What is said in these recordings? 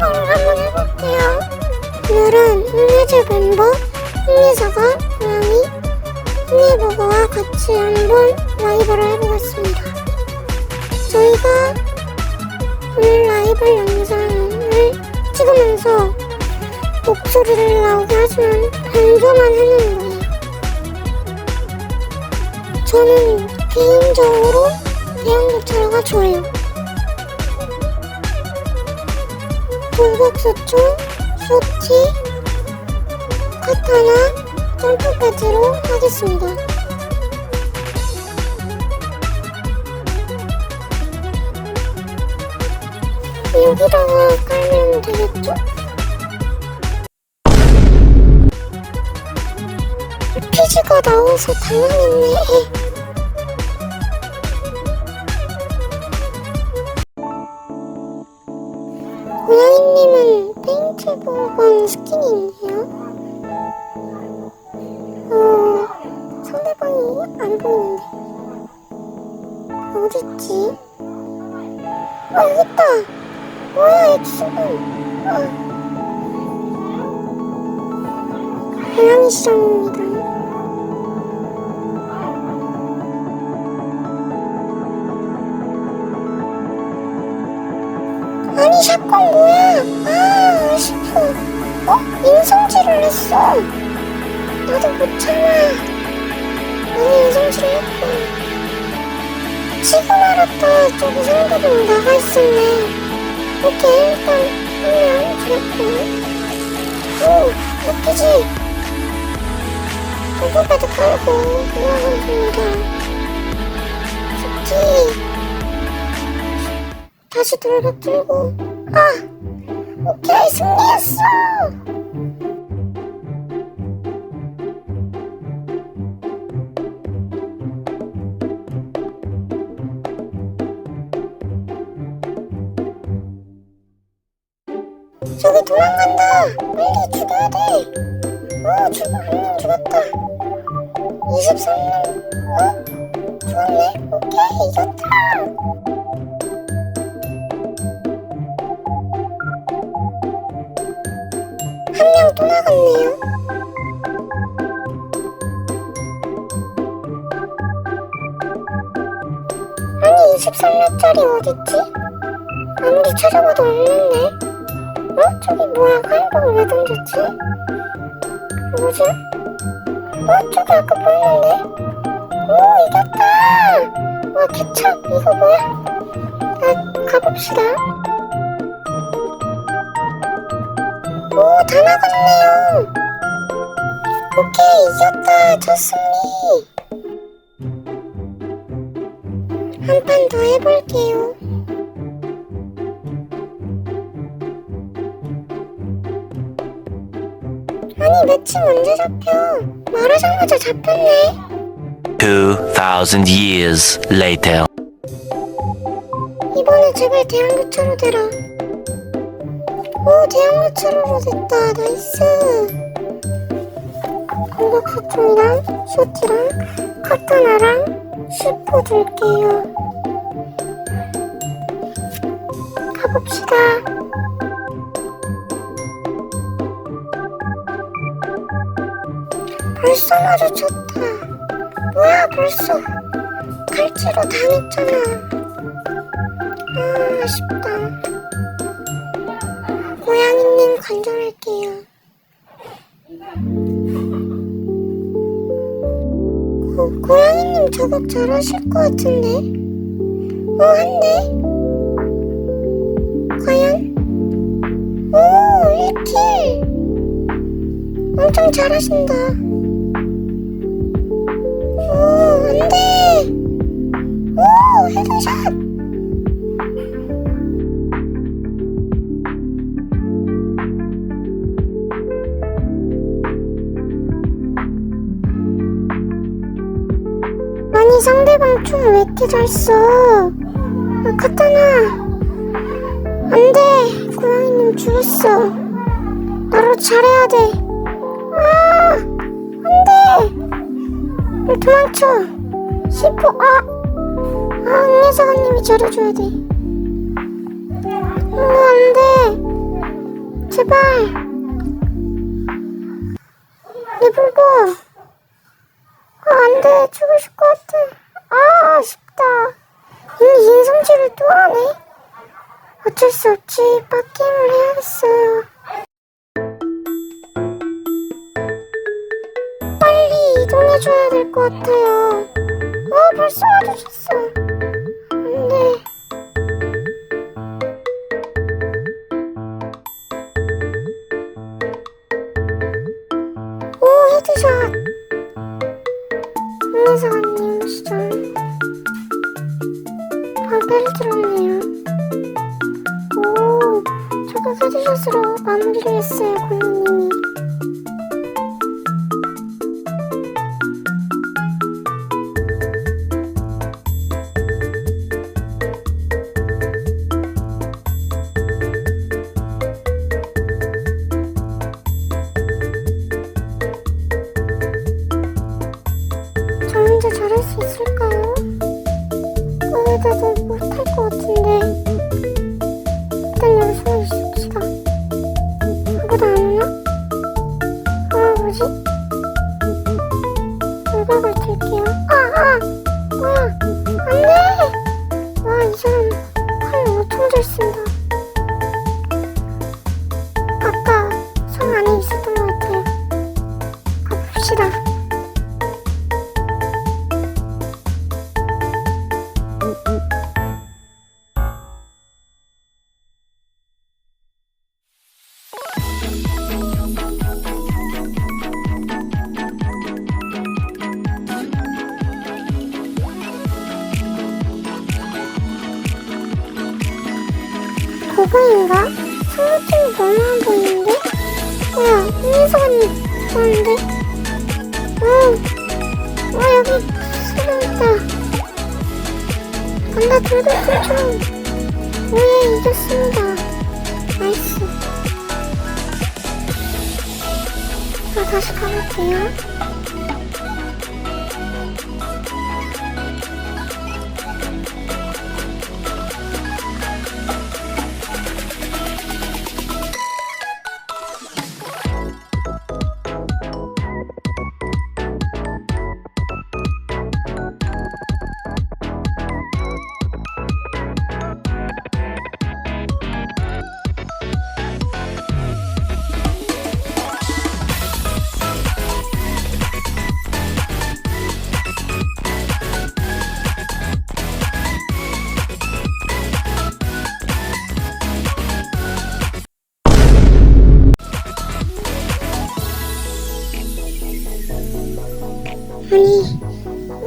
라이브를 한번 해볼게요. 오늘은 흥미즈 멤버 흥미사가 고양이 흥미버거와 같이 한번 라이브를 해보겠습니다. 저희가 오늘 라이브 영상을 찍으면서 목소리를 나오게 하지만 변조만 해놓은 거예요. 저는 개인적으로 대형격차가 좋아요. 불격소총, 쇼티, 카타나, 점프까지로 하겠습니다. 여기다가 깔면 되겠죠? 피지가 나와서 당황했네. 페인트볼건 스킨이 있네요. 어, 상대방이 안 보이는데. 어딨지? 아, 여기 있다! 뭐야, 이 친구. 아. 고양이 시장입니다. 아니 샷건 뭐야? 아 아쉽어. 어? 인성질을 했어. 나도 못 참아. 나도 인성질을 했고. 지금 알았다. 저기 상대방 나가 있었네. 오케이 일단 한명 죽였고. 오 웃기지? 고급에도 깔고 올라가줍니다. 좋지. 다시 돌려 들고 아 오케이 승리했어. 저기 도망간다. 빨리 죽여야 돼오 죽어. 한명 죽었다. 23명. 어? 죽었네? 오케이 이겼다 나갔네요. 아니 23년짜리 어딨지? 아무리 찾아봐도 없는데. 어? 저기 뭐야? 화염병을 왜 던졌지? 뭐지? 어? 저기 아까 보였는데? 오 이겼다! 와 개참 이거 뭐야? 아, 가봅시다. 오, 다 나갔네요. 오케이, 이겼다. 저 승리. 한판 더 해볼게요. 아니, 매칭 언제 잡혀? 말하자마자 잡혔네. 2,000 years later. 이번에 제발 대형교차로 되라. 오, 대형교차로로 됐다. 나이스. 공격 소총이랑 쇼티랑 카타나랑 슈퍼 줄게요. 가봅시다. 벌써 마주쳤다. 뭐야, 벌써. 갈지로 당했잖아. 아, 아쉽다. 고양이님 관절할게요. 고, 고양이님 저격 잘하실 것 같은데? 오, 한 대? 과연? 오, 1킬! 엄청 잘하신다. 상대방 총왜잘 써? 아, 카타나. 안 돼. 고양이님 죽였어. 나로 잘해야 돼. 아, 안돼. 왜 도망쳐. 시포 아, 아 응애사관님이 잘해줘야 돼. 어, 안 돼. 제발. 내 불고. 아, 안 돼. 죽으실 것 같아. 아, 아쉽다. 이미 인성질을 또 하네. 어쩔 수 없지. 빡게임을 해야겠어요. 빨리 이동해줘야 될 것 같아요. 아, 벌써 와주셨어. 헤드샷으로 마무리를 했어요, 고객님이. 저 혼자 잘할 수 있을까요? 거기다도 못할 것 같은데 그거인가? 성우팀이 너무 안 보이는데? 뭐야, 홍민서언니 좋아하는데? 응, 와, 여기 수능 있다. 간다, 둘둘둘둘. 네, 이겼습니다. 나이스. 자, 다시 가볼게요.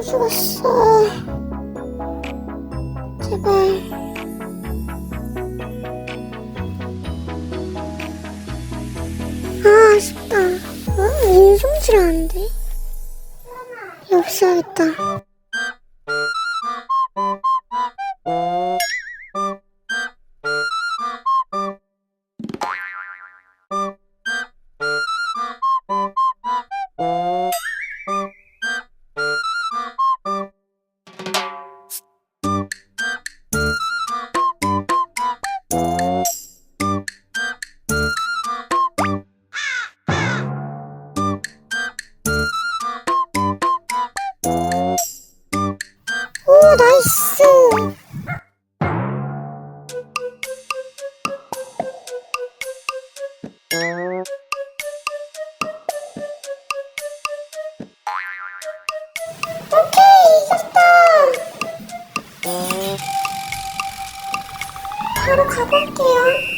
죽었어. 제발. 아, 아쉽다. 어? 인성질 안 돼? 없어야겠다. 바로 가볼게요.